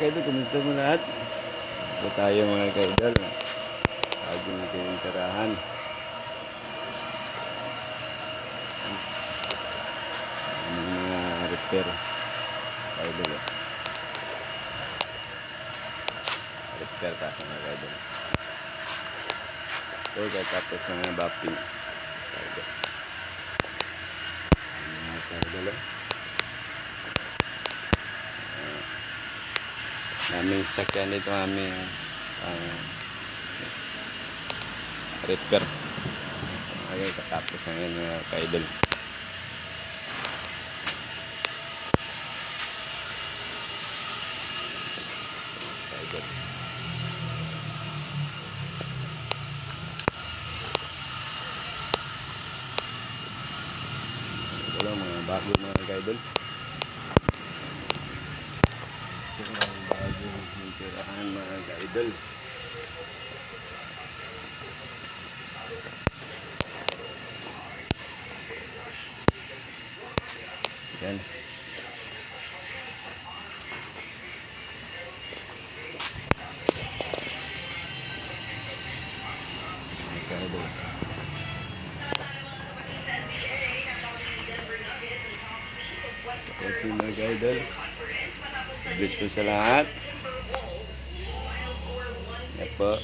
kaidol, kumusta mo lahat? Ito tayo mga kaidol. Bago natin yung tirahan. Ang mga repair. Kaidol. eh. Repair pa mga kaidol. Ito, tapos mga bapping. Kaidol. Ang mga kaidol. eh. Naming sakyan dito aming ang repair ayun katapos na yun mga ka-idol. Ka-idol. Ito lang mga bago mga ito ang bagong hintirahan mga ka-idol. Yan. Mga ka-idol. That's it mga ka-idol. Bless po sa lahat. Yan po.